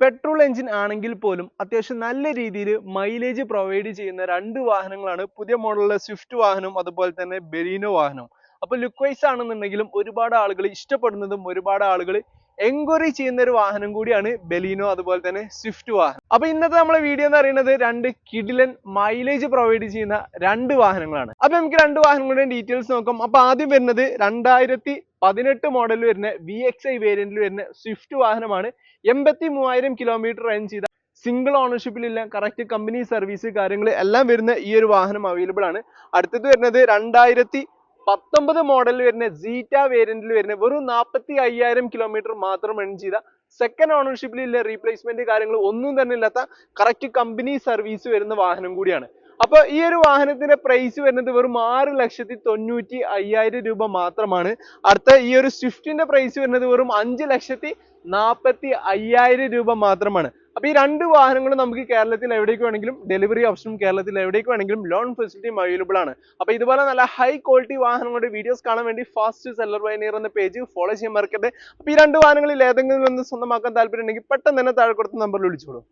Petrol engine ആണെങ്കിൽ പോലും അത്യാവശ്യം നല്ല രീതിയിൽ മൈലേജ് പ്രൊവൈഡ് ചെയ്യുന്ന രണ്ട് വാഹനങ്ങളാണ്. പുതിയ മോഡലിലെ സ്വിഫ്റ്റ് വാഹനം അതുപോലെ തന്നെ ബെലീനോ വാഹനം അപ്പൊ ലുക്ക് വൈസ് ആണെന്നുണ്ടെങ്കിലും ഒരുപാട് ആളുകൾ ഇഷ്ടപ്പെടുന്നതും ഒരുപാട് ആളുകൾ എൻക്വയറി ചെയ്യുന്ന ഒരു വാഹനം കൂടിയാണ് ബെലീനോ അതുപോലെ തന്നെ സ്വിഫ്റ്റ് വാഹനം. അപ്പൊ ഇന്നത്തെ നമ്മളെ വീഡിയോ എന്ന് പറയുന്നത് രണ്ട് കിഡിലൻ മൈലേജ് പ്രൊവൈഡ് ചെയ്യുന്ന രണ്ട് വാഹനങ്ങളാണ്. അപ്പൊ നമുക്ക് രണ്ട് വാഹനങ്ങളുടെയും ഡീറ്റെയിൽസ് നോക്കാം. അപ്പൊ ആദ്യം വരുന്നത് രണ്ടായിരത്തി പതിനെട്ട് മോഡലിൽ വരുന്ന വി എക്സ് ഐ വേരിയന്റിൽ വരുന്ന സ്വിഫ്റ്റ് വാഹനമാണ്. എൺപത്തി മൂവായിരം കിലോമീറ്റർ റൺ ചെയ്ത സിംഗിൾ ഓണർഷിപ്പിലില്ല കറക്റ്റ് കമ്പനി സർവീസ് കാര്യങ്ങൾ എല്ലാം വരുന്ന ഈ ഒരു വാഹനം അവൈലബിൾ ആണ്. അടുത്തത് വരുന്നത് രണ്ടായിരത്തി പത്തൊമ്പത് മോഡലിൽ വരുന്ന സീറ്റ വേരിയന്റിൽ വരുന്ന വെറും നാൽപ്പത്തി അയ്യായിരം കിലോമീറ്റർ മാത്രം റൺ ചെയ്ത സെക്കൻഡ് ഓണർഷിപ്പിലുള്ള റീപ്ലേസ്മെന്റ് കാര്യങ്ങൾ ഒന്നും തന്നെ ഇല്ലാത്ത കറക്റ്റ് കമ്പനി സർവീസ് വരുന്ന വാഹനം കൂടിയാണ്. അപ്പൊ ഈ ഒരു വാഹനത്തിന്റെ പ്രൈസ് വരുന്നത് വെറും ആറ് ലക്ഷത്തി തൊണ്ണൂറ്റി അയ്യായിരം രൂപ മാത്രമാണ്. അടുത്ത ഈ ഒരു സ്വിഫ്റ്റിന്റെ പ്രൈസ് വരുന്നത് വെറും അഞ്ച് ലക്ഷത്തി നാൽപ്പത്തി അയ്യായിരം രൂപ മാത്രമാണ്. അപ്പൊ ഈ രണ്ട് വാഹനങ്ങളും നമുക്ക് കേരളത്തിൽ എവിടേക്ക് വേണമെങ്കിലും ഡെലിവറി ഓപ്ഷനും കേരളത്തിൽ എവിടേക്ക് വേണമെങ്കിലും ലോൺ ഫെസിലിറ്റിയും അവൈലബിൾ ആണ്. അപ്പൊ ഇതുപോലെ നല്ല ഹൈ ക്വാളിറ്റി വാഹനങ്ങളുടെ വീഡിയോസ് കാണാൻ വേണ്ടി ഫാസ്റ്റ് സെല്ലർ വൈനിയർ എന്ന പേജ് ഫോളോ ചെയ്യാൻ മറക്കരുത്. അപ്പൊ ഈ രണ്ട് വാഹനങ്ങളിൽ ഏതെങ്കിലും ഒന്ന് സ്വന്തമാക്കാൻ താല്പര്യം ഉണ്ടെങ്കിൽ പെട്ടെന്ന് തന്നെ താഴെ കൊടുത്ത നമ്പറിൽ വിളിച്ചോളൂ.